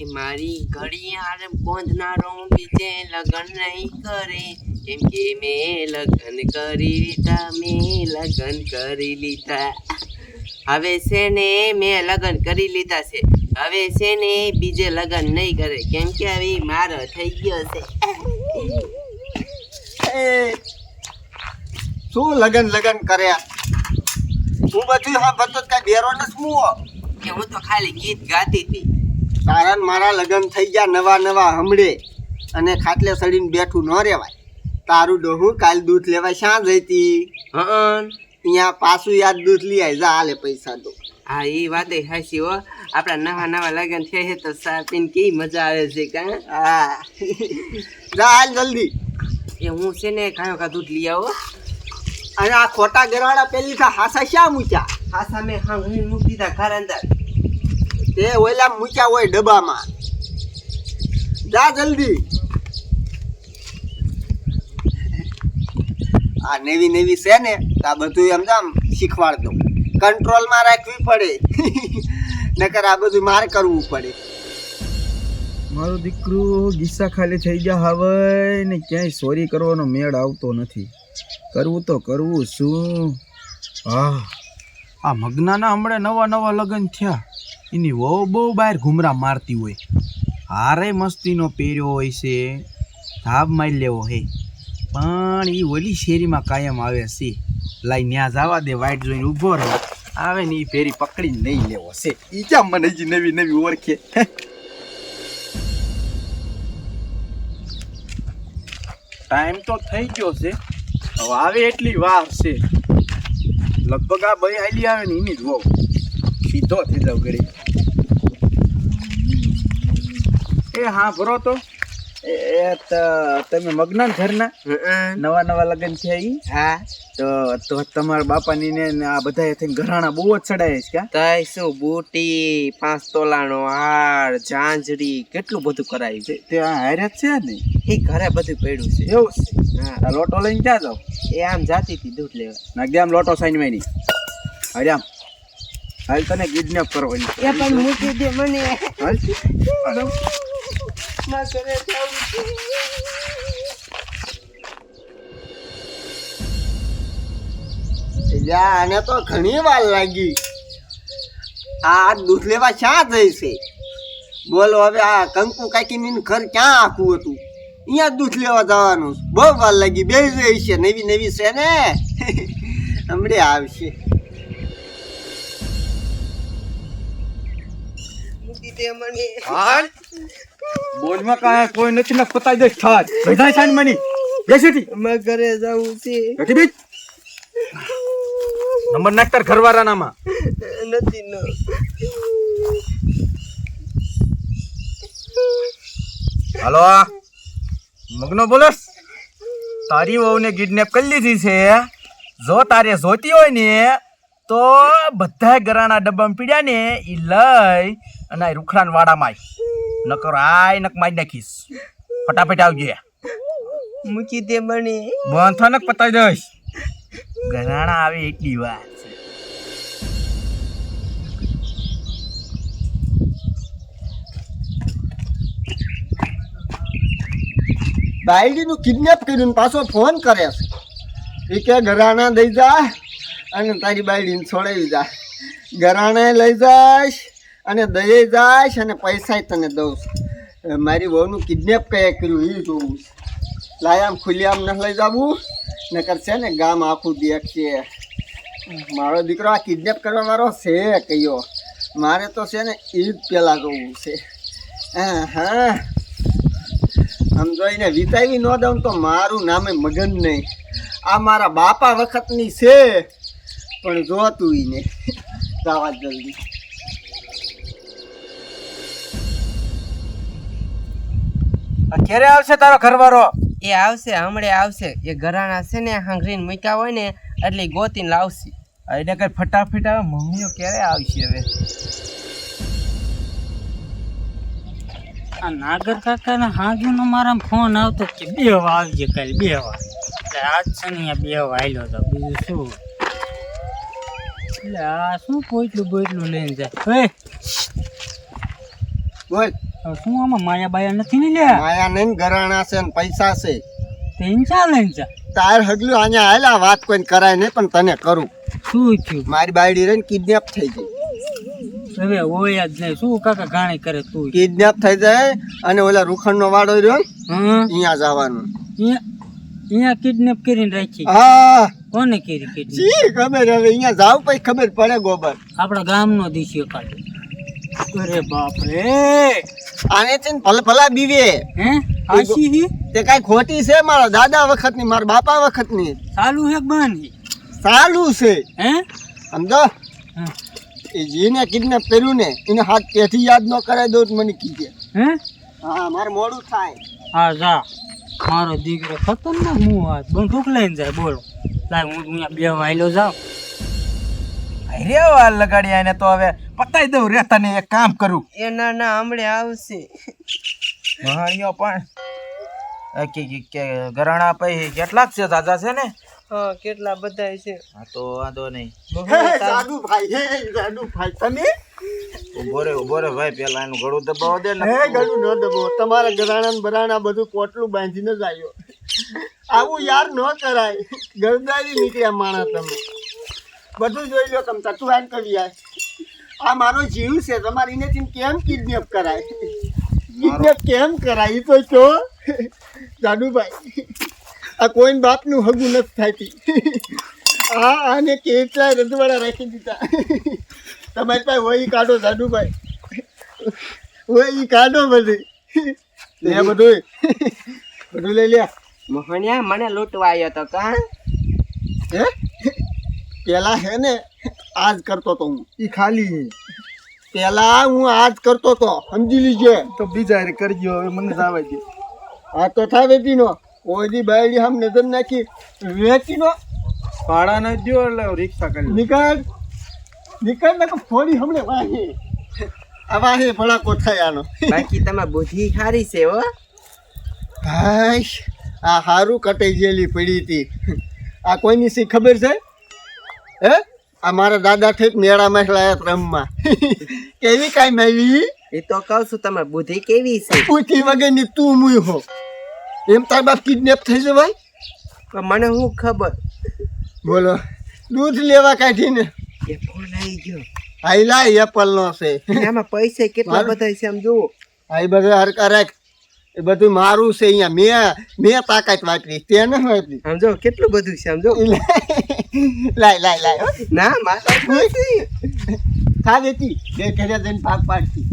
કે મારી ઘડિયાળ બોંધનારો બીજે લગ્ન નહીં કરે. કેમ કે મેં લગ્ન કરી લીધા મેં લગ્ન કરી લીધા. હવે છે ને મેં લગ્ન કરી લીધા છે. હવે છે ને બીજે લગ્ન નહીં કરે. કેમ કે હવે મારો થઈ ગયો છે. એ શું લગ્ન લગ્ન કર્યા? હું બધું હા બધું કઈ બેરો ને શું કે હું તો ખાલી ગીત ગાતી હતી. તારા મારા લગ્ન થઈ ગયા નવા નવા હમળે અને ખાટલે સડીને બેઠું ન રહેવાય. તારું ડોહું કાલ દૂધ લેવા શા જઈતી હં. અહીંયા પાછું યાદ દૂધ લઈ આવી જા હાલે પૈસા દો. હા એ વાત હાસી હો. આપણા નવા નવા લગ્ન થયા છે તો સા પીને કેવી મજા આવે છે કા હા? જા હાલ જલ્દી. એ હું છે ને કાયો કા દૂધ લઈ આવો. અને આ ખોટા ઘરવાળા પેલી થા હાસા શા મૂક્યા? હાસા મેં હા હું મૂકી દીધા ઘર અંદર. તે ઓલા મૂક્યા હોય ડબ્બામાં. જા જલ્દી. આ નવી નવી છે ને આ બધું એમ જામ શીખવાડ દઉં. કંટ્રોલમાં રાખવી પડે. નકર આ બધું મારે કરવું પડે. મારું દીકરું ગીસા ખાલી થઈ ગયા હવે ને ક્યાંય સોરી કરવાનો મેળ આવતો નથી. કરવું તો કરવું શું? હા. આ મગનાના હમણાં નવા નવા લગ્ન થયા. એની વહુ બહુ બહાર ઘૂમરા મારતી હોય. હારે મસ્તીનો પહેર્યો હોય છે, ધાબ મારી લેવો હે. પણ એ ઓલી શેરીમાં કાયમ આવે છે. લાઈ ન્યા જવા દે, વાઈટ જોઈને ઊભો રહે. આવે ને એ ફેરી પકડીને નહીં લેવો છે. એ ક્યાં મને હજી નવી નવી ઓળખે? ટાઈમ તો થઈ ગયો છે. હવે આવે એટલી વાર છે. લગભગ આ ભાઈ હાલી આવે ને એની જ વહુ. સીધો થઈ જાવ ઘડી એ હા ભરો તો. એ એ ત- તમે મગ્ન ઘરના? નવા નવા લગ્ન છે ઈ? હા. તો તો તમારા બાપાની ને ને આ બધા થઈને ઘરાણા બહુ જ ચડાય છે ક્યાં તય શું બુટી પાંચ તોલાનો હાર ઝાંઝરી કેટલું બધું કરાયું? છે તે આ હારે જ છે ને? એ ઘરે બધું પડ્યું છે. એવું છે? હા. આ લોટો લઈને ક્યાં જાવ? એ આમ જાતી હતી દૂધ લેવા. નાખ આમ લોટો સાઈનમાં નહીં હાલ આમ. હાલ તને કિડનેપ કરવાની એ પણ મૂકી દે મને. હાલ. ના કરે છે. આને તો ઘણી વાર લાગી. આ દૂધ લેવા ક્યાં જાય છે? બોલો, હવે આ કંકુ કાકીની ઘર ક્યાં આખું હતું? અહીંયા દૂધ લેવા જવાનું બહુ વાર લાગી. બે છે. નવી નવી છે ને? હમણે આવશે. મૂકી મને. હાલ. બોલમાં કાંઈ કોઈ નથી ને પતાઈ દઈશ થાર બધા સાઈન મની. બેસીથી અમારે ઘરે જવું છે. બેઠી બીજ નંબર નાખ તાર ઘરવાળાનામાં. નથી નો. હાલો મગનો બોલસ. તારી વહુને કિડનેપ કરી લીધી છે. જો તારે જોતી હોય ને તો બધા ગરાણા ડબ્બામાં પીડ્યા ને એ લઈ અને આ રૂખડાના વાડામાં આવી નકર આય નક મારી નાખીશ. ફટાફટ આવજે. મૂકી દે મને. બંધ થા નક પતાવી દઈશ. ગરાણા આવે એટલી વાર છે. બાયડીનું કિડનેપ કર્યું પાછો ફોન કરે છે. એ કે ઘરાણા દઈ જા. અને તારી બાયડીને છોડાવી જા. ઘરાણા લઈ જાશ અને દઈ જાશ અને પૈસા તને દઉં મારી વહુનું કિડનેપ કયા કર્યું એ જોવું લાયામ ખુલ્યામ નહીં લઈ જવું, નકર છે ને ગામ આખું દેખશે. મારો દીકરો આ કિડનેપ કરવા વાળો છે, કયો. મારે તો છે ને એ જ પહેલાં જોવું છે. હા હા. આમ જોઈને વિતાવી ન દઉં તો મારું નામે મગન નહીં. આ મારા બાપા વખતની છે. પણ જોતું ઈ ને જવા જલ્દી ક્યારે આવશે તારો ઘરવાળો? એ આવશે હમણે આવશે. એ ઘરાણા છે ને હાંઘરીને મૂક્યા હોય ને એટલે ગોતી ગોતીને લાવશે. એટલે એને કઈ ફટાફટ આવે મમ્મીઓ ક્યારે આવશે હવે? આ નાગર કાકાના હાજુનો મારા ફોન આવતો કે બે વા આવજે કાલે બે વાર એટલે આજ છે ને બે વાર આવ્યો હતો બીજું શું? એટલે આ શું પોઈટલું બોટલું લઈને જાય? ઓય! બોલ. શું આમાં માયા બાયા નથી ને લ્યા? માયા નહીં ગરાણા છે ને પૈસા છે. તો એને ચાલે ને ચા તાર હગલું અહીંયા આયલા વાત કોઈ કરાય નહીં પણ તને કરું. શું થયું? મારી બાયડી રહીને કિડનેપ થઈ ગઈ. હવે હોય જ નહીં. શું કાકા ગાણી કરે તું? કિડનેપ થઈ જાય અને ઓલા રૂખંડનો વાડો રહ્યો અહીંયા જવાનું. અહીંયા કિડનેપ કરીને રાખી. હા. કોને કેરી કિડનેપ શી ખબર હવે? અહીંયા જાવ પછી ખબર પડે ગોબર. આપણા ગામનો દીસ્યો કાઢે. અરે બાપ રે આને છે ને ભલે ભલા બીવે. હે? આશી હી? તે કાંઈ ખોટી છે મારા દાદા વખતની મારા બાપા વખતની? ચાલુ હે હી? સારું છે. હે? સમજો? એ જેને કિડનેપ કર્યું ને એને હાથ પેથી યાદ ન કરાવી દઉં તો મને કીધે. હે? હા મારે મોડું થાય. હા જા. મારો દીકરો ખતરનાક મું હાથ બંદૂક લઈને જાય બોલો. લાય હું અહીંયા બે વાયલો જાઉં. રે વાર લગાડી આને તો હવે પતાઈ દઉં રે તને એક કામ કરું. એ ના ના હમણે આવશે. મહાણીઓ પણ. કે કે- ગરાણા પૈ કેટલાક છે દાદા છે ને? હા કેટલા બધા છે. હા તો વાંધો નહીં. જાદુભાઈ હે જાદુભાઈ તમે? ઊભો રે ઊભો રે ભાઈ પેલા એનું ગળું દબાવો દે ને. હે ગળું ન દબો તમારા ગરાણા ને બરાણા બધું કોટલું બાંધીને જ આવ્યો આવું યાર ન કરાય. ગરદારી નીકળ્યા માણસ તમે. બધું જોઈ લો તમે તું કરી યાર આ મારો જીવ છે, તમારી એનેથી કેમ કિડનેપ કરાય? કિડનેપ કેમ કરાય? એ તો કહો જાદુભાઈ, આ કોઈન બાપનું હગું નથી થતી આ આને કેટલા રજવાડા રાખી દીધા. તમારી પાસે હોય કાઢો દાદુભાઈ હોય કાઢો બધી. લે બધું બધું લઈ લે. મોહનિયા મને લૂંટવા આવ્યો તો કા? હે? પેલા હે ને આજ કરતો તો હું. ઈ ખાલી પેલા હું આજ કરતો તો સમજી લીજે. તો બીજા રે કરજો હવે મને જવા દે. આ તો થા વેચીનો. ઓજી બાયડી હમ નજર નાખી. વેચીનો? ભાડા ન દો એટલે રિક્ષા કરી નીકળ નીકળ ને થોડી હમણે વાહી. આ વાહી ભડાકો થાય આનો બાકી તમારી બુદ્ધિ સારી છે હો. હાય આ હારું કટાઈ ગયેલી પડી હતી. આ કોઈની સી ખબર છે? હે? આ મારા દાદા ઠેક મેળામાં લાયા રમવા. કેવી કાંઈ મેળવી એ તો કહું છું તમે બુદ્ધિ કેવી છે? બુદ્ધિ વગરની તું મુય હો. એમ તાર બાપ કિડનેપ થઈ જવાય? પણ મને શું ખબર? બોલો દૂધ લેવા કાઢીને એ ફોન આવી ગયો. હાઈ લાય એપલ નો છે. એમાં પૈસા કેટલા બધા છે આમ જુઓ. આ બધા હરકા રાખ. એ બધું મારું છે અહીંયા. મેં મેં તાકાત વાપરી. તે ન વાપરી. સમજો? કેટલું બધું છે સમજો? લાય લાય લાય હો. ના માતા ખા દેતી. બે ઘરે જઈને ભાગ પાડતી.